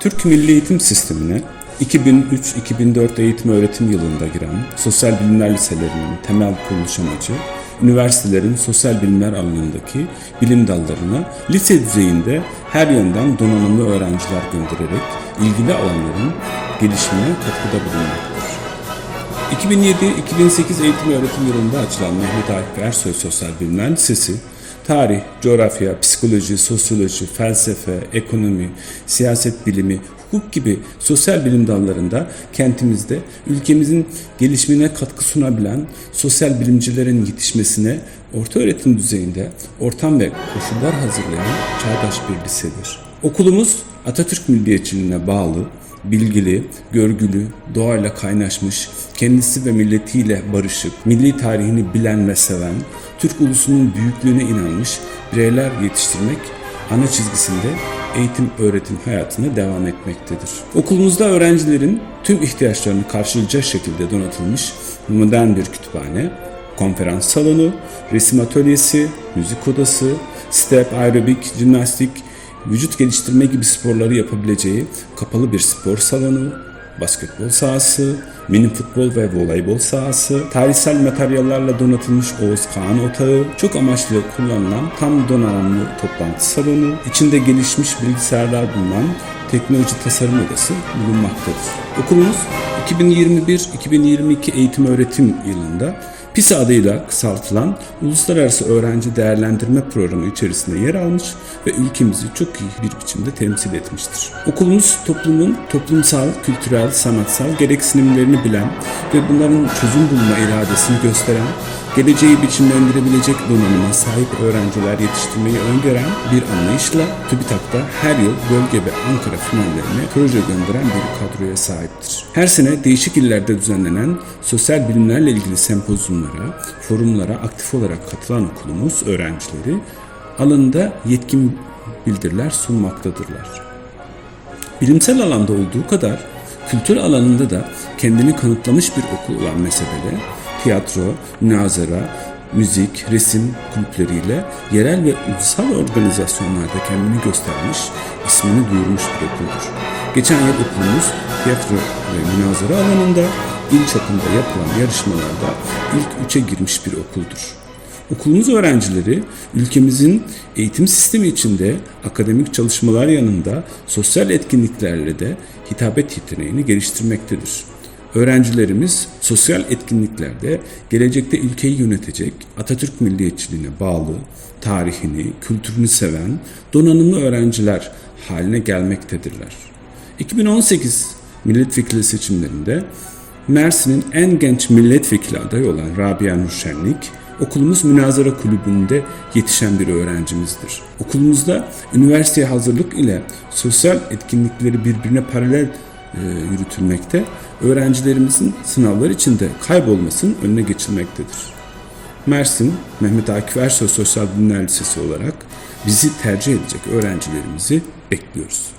Türk Milli Eğitim Sistemi'ne 2003-2004 eğitim öğretim yılında giren sosyal bilimler liselerinin temel kuruluş amacı, üniversitelerin sosyal bilimler alanındaki bilim dallarına lise düzeyinde her yönden donanımlı öğrenciler göndererek ilgili alanların gelişimine katkıda bulunmaktadır. 2007-2008 eğitim öğretim yılında açılan Mehmet Akif Ersoy Sosyal Bilimler Lisesi, tarih, coğrafya, psikoloji, sosyoloji, felsefe, ekonomi, siyaset bilimi, hukuk gibi sosyal bilim dallarında kentimizde ülkemizin gelişimine katkı sunabilen sosyal bilimcilerin yetişmesine orta öğretim düzeyinde ortam ve koşullar hazırlayan çağdaş bir lisedir. Okulumuz Atatürk milliyetçiliğine bağlı, bilgili, görgülü, doğayla kaynaşmış, kendisi ve milletiyle barışık, milli tarihini bilen ve seven, Türk ulusunun büyüklüğüne inanmış bireyler yetiştirmek ana çizgisinde eğitim öğretim hayatına devam etmektedir. Okulumuzda öğrencilerin tüm ihtiyaçlarını karşılayacak şekilde donatılmış modern bir kütüphane, konferans salonu, resim atölyesi, müzik odası, step, aerobik, jimnastik, vücut geliştirme gibi sporları yapabileceği kapalı bir spor salonu, basketbol sahası, mini futbol ve voleybol sahası, tarihsel materyallerle donatılmış Oğuz Kağan Otağı, çok amaçlı kullanılan tam donanımlı toplantı salonu, içinde gelişmiş bilgisayarlar bulunan teknoloji tasarım odası bulunmaktadır. Okulumuz 2021-2022 eğitim öğretim yılında PISA adıyla kısaltılan Uluslararası Öğrenci Değerlendirme Programı içerisinde yer almış ve ülkemizi çok iyi bir biçimde temsil etmiştir. Okulumuz toplumun toplumsal, kültürel, sanatsal gereksinimlerini bilen ve bunların çözüm bulma iradesini gösteren, geleceği biçimlendirebilecek donanıma sahip öğrenciler yetiştirmeyi öngören bir anlayışla TÜBİTAK'ta her yıl bölge ve Ankara finallerine proje gönderen bir kadroya sahiptir. Her sene değişik illerde düzenlenen sosyal bilimlerle ilgili sempozyumlara, forumlara aktif olarak katılan okulumuz öğrencileri alanında yetkin bildiriler sunmaktadırlar. Bilimsel alanda olduğu kadar kültür alanında da kendini kanıtlamış bir okul olan mesabede tiyatro, münazara, müzik, resim kulüpleriyle yerel ve ulusal organizasyonlarda kendini göstermiş, ismini duyurmuş bir okuldur. Geçen yıl okulumuz tiyatro ve münazara alanında il çapında yapılan yarışmalarda ilk üçe girmiş bir okuldur. Okulumuz öğrencileri ülkemizin eğitim sistemi içinde akademik çalışmalar yanında sosyal etkinliklerle de hitabet yeteneğini geliştirmektedir. Öğrencilerimiz sosyal etkinliklerde gelecekte ülkeyi yönetecek Atatürk milliyetçiliğine bağlı, tarihini, kültürünü seven, donanımlı öğrenciler haline gelmektedirler. 2018 milletvekili seçimlerinde Mersin'in en genç milletvekili adayı olan Rabia Nurşenlik, okulumuz münazara kulübünde yetişen bir öğrencimizdir. Okulumuzda üniversiteye hazırlık ile sosyal etkinlikleri birbirine paralel yürütülmekte, öğrencilerimizin sınavlar içinde kaybolmasının önüne geçilmektedir. Mersin, Mehmet Akif Ersoy Sosyal Bilimler Lisesi olarak bizi tercih edecek öğrencilerimizi bekliyoruz.